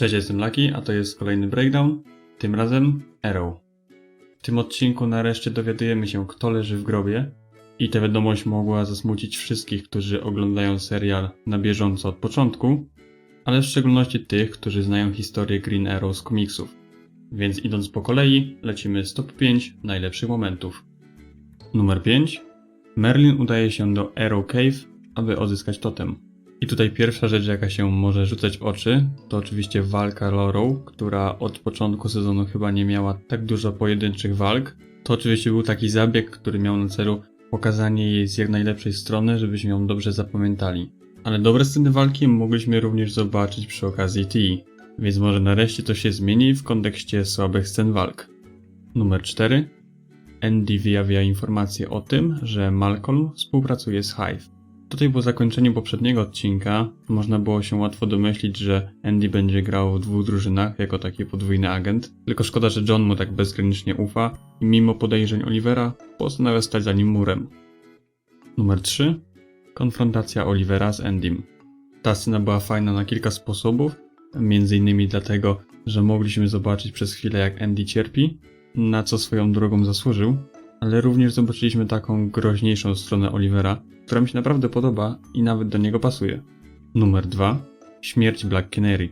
Cześć, jestem Lucky, a to jest kolejny breakdown, tym razem Arrow. W tym odcinku nareszcie dowiadujemy się, kto leży w grobie i ta wiadomość mogła zasmucić wszystkich, którzy oglądają serial na bieżąco od początku, ale w szczególności tych, którzy znają historię Green Arrow z komiksów. Więc idąc po kolei, lecimy z top 5 najlepszych momentów. Numer 5. Merlin udaje się do Arrow Cave, aby odzyskać totem. I tutaj pierwsza rzecz, jaka się może rzucać w oczy, to oczywiście walka Lorą, która od początku sezonu chyba nie miała tak dużo pojedynczych walk. To oczywiście był taki zabieg, który miał na celu pokazanie jej z jak najlepszej strony, żebyśmy ją dobrze zapamiętali. Ale dobre sceny walki mogliśmy również zobaczyć przy okazji T, więc może nareszcie to się zmieni w kontekście słabych scen walk. Numer 4. Andy wyjawia informację o tym, że Malcolm współpracuje z Hive. Tutaj po zakończeniu poprzedniego odcinka można było się łatwo domyślić, że Andy będzie grał w dwóch drużynach jako taki podwójny agent, tylko szkoda, że John mu tak bezgranicznie ufa i mimo podejrzeń Olivera postanawia stać za nim murem. Numer 3. Konfrontacja Olivera z Andym. Ta scena była fajna na kilka sposobów, między innymi dlatego, że mogliśmy zobaczyć przez chwilę jak Andy cierpi, na co swoją drogą zasłużył, ale również zobaczyliśmy taką groźniejszą stronę Olivera, która mi się naprawdę podoba i nawet do niego pasuje. Numer 2. Śmierć Black Canary.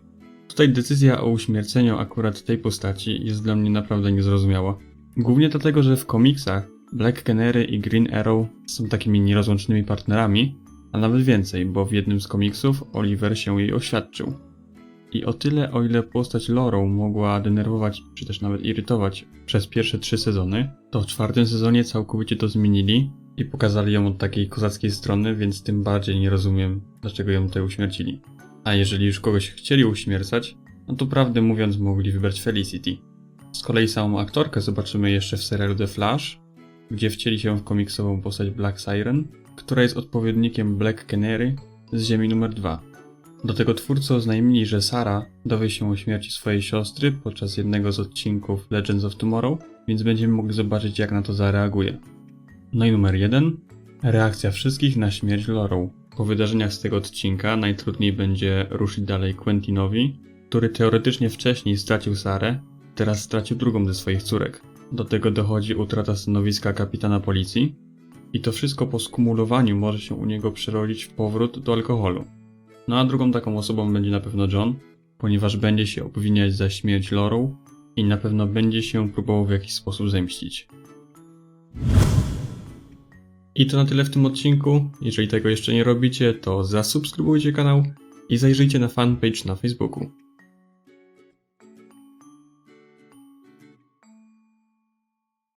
Tutaj decyzja o uśmierceniu akurat tej postaci jest dla mnie naprawdę niezrozumiała. Głównie dlatego, że w komiksach Black Canary i Green Arrow są takimi nierozłącznymi partnerami, a nawet więcej, bo w jednym z komiksów Oliver się jej oświadczył. I o tyle, o ile postać Lorą mogła denerwować, czy też nawet irytować przez pierwsze trzy sezony, to w czwartym sezonie całkowicie to zmienili i pokazali ją od takiej kozackiej strony, więc tym bardziej nie rozumiem, dlaczego ją tutaj uśmiercili. A jeżeli już kogoś chcieli uśmiercać, no to prawdę mówiąc mogli wybrać Felicity. Z kolei samą aktorkę zobaczymy jeszcze w serialu The Flash, gdzie wcieli się w komiksową postać Black Siren, która jest odpowiednikiem Black Canary z Ziemi numer 2. Do tego twórcy oznajmili, że Sara dowie się o śmierci swojej siostry podczas jednego z odcinków Legends of Tomorrow, więc będziemy mogli zobaczyć jak na to zareaguje. No i numer jeden. Reakcja wszystkich na śmierć Lorą. Po wydarzeniach z tego odcinka najtrudniej będzie ruszyć dalej Quentinowi, który teoretycznie wcześniej stracił Sarę, teraz stracił drugą ze swoich córek. Do tego dochodzi utrata stanowiska kapitana policji i to wszystko po skumulowaniu może się u niego przerodzić w powrót do alkoholu. No a drugą taką osobą będzie na pewno John, ponieważ będzie się obwiniać za śmierć Lorą i na pewno będzie się próbował w jakiś sposób zemścić. I to na tyle w tym odcinku. Jeżeli tego jeszcze nie robicie, to zasubskrybujcie kanał i zajrzyjcie na fanpage na Facebooku.